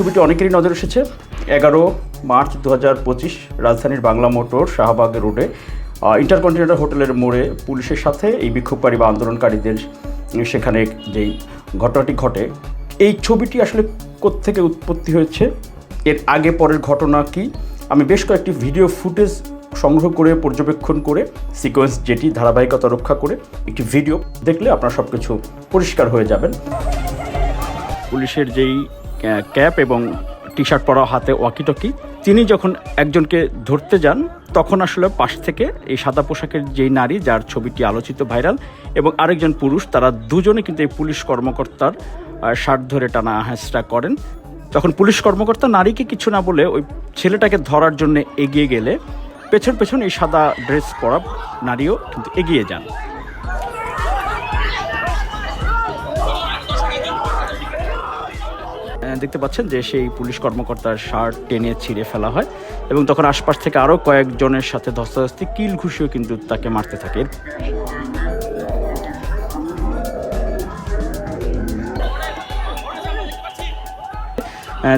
ছবিটি অনেকেরই নজর এসেছে। এগারো মার্চ দু হাজার পঁচিশ রাজধানীর বাংলা মোটর শাহবাগ রোডে ইন্টারকন্টিনেন্টাল হোটেলের মোড়ে পুলিশের সাথে এই বিক্ষোভকারী বা আন্দোলনকারীদের সেখানে যেই ঘটনাটি ঘটে, এই ছবিটি আসলে কোত্থেকে উৎপত্তি হয়েছে? এর আগে পরের ঘটনা কি? আমি বেশ কয়েকটি ভিডিও ফুটেজ সংগ্রহ করে, পর্যবেক্ষণ করে, সিকোয়েন্স যেটি ধারাবাহিকতা রক্ষা করে একটি ভিডিও দেখলে আপনার সব কিছু পরিষ্কার হয়ে যাবেন। পুলিশের যেই ক্যাপ এবং টি শার্ট পরা হাতে ওয়াকিটকি তিনি যখন একজনকে ধরতে যান, তখন আসলে পাশ থেকে এই সাদা পোশাকের যেই নারী, যার ছবিটি আলোচিত ভাইরাল এবং আরেকজন পুরুষ, তারা দুজনে কিন্তু এই পুলিশ কর্মকর্তার শার্ট ধরে টানা হেঁচড়া করেন। তখন পুলিশ কর্মকর্তা নারীকে কিছু না বলে ওই ছেলেটাকে ধরার জন্য এগিয়ে গেলে পেছন পেছন এই সাদা ড্রেস পরা নারীও কিন্তু এগিয়ে যান। দেখতে পাচ্ছেন যে সেই পুলিশ কর্মকর্তার শার্ট টেনে ছিঁড়ে ফেলা হয় এবং তখন আশপাশ থেকে আরও কয়েকজনের সাথে ধস্তাধস্তি, কিল ঘুষিও কিন্তু তাকে মারতে থাকে।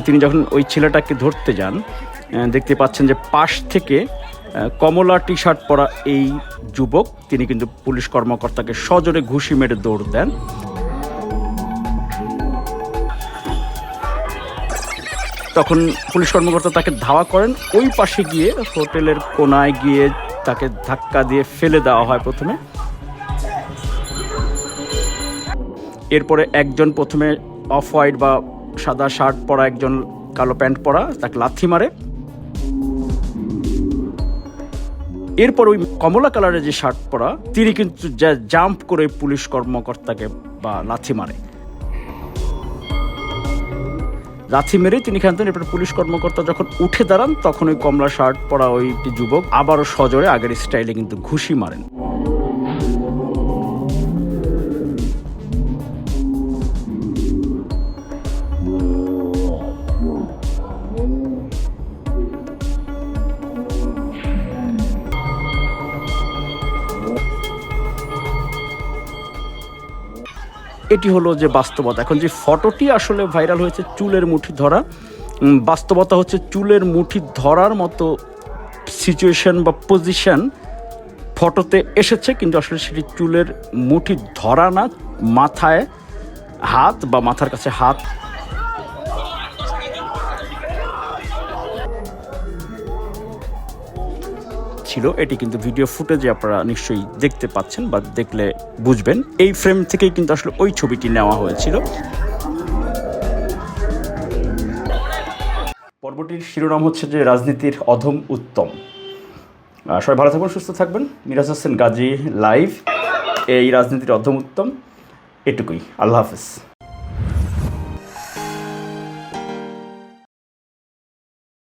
তিনি যখন ওই ছেলেটাকে ধরতে যান দেখতে পাচ্ছেন যে পাশ থেকে কমলা টি শার্ট পরা এই যুবক, তিনি কিন্তু পুলিশ কর্মকর্তাকে সজোরে ঘুষি মেরে দৌড় দেন। তখন পুলিশ কর্মকর্তা তাকে ধাওয়া করেন। ওই পাশে গিয়ে হোটেলের কোনায় গিয়ে তাকে ধাক্কা দিয়ে ফেলে দেওয়া হয় প্রথমে। এরপরে একজন প্রথমে অফ হোয়াইট বা সাদা শার্ট পরা একজন কালো প্যান্ট পরা তাকে লাথি মারে। এরপর ওই কমলা কালারের যে শার্ট পরা, তিনি কিন্তু জাম্প করে পুলিশ কর্মকর্তাকে বা লাথি মারে। লাথি মেরে তিনি খান এরপর পুলিশ কর্মকর্তা যখন উঠে দাঁড়ান, তখন ওই কমলা শার্ট পরা ওই যুবক আবারও সজোরে আগের স্টাইলে কিন্তু ঘুষি মারেন। এটি হলো যে বাস্তবতা। এখন যে ফটোটি আসলে ভাইরাল হয়েছে চুলের মুঠি ধরা বাস্তবতা হচ্ছে চুলের মুঠি ধরার মতো সিচুয়েশন বা পজিশন ফটোতে এসেছে, কিন্তু আসলে সেটি চুলের মুঠি ধরা না, মাথায় হাত বা মাথার কাছে হাত ছিল, এটি কিন্তু ভিডিও ফুটেজে আপনারা নিশ্চয়ই দেখতে পাচ্ছেন বা দেখলে বুঝবেন। এই ফ্রেম থেকেই কিন্তু আসলে ওই ছবিটি নেওয়া হয়েছিল। পর্বটির শিরোনাম হচ্ছে যে রাজনীতির অধম উত্তম। সবাই ভালো থাকবেন সুস্থ থাকবেন। মিরাজ হোসেন গাজী লাইভ এই রাজনীতির অধম উত্তম। এটুকুই। আল্লাহ হাফেজ।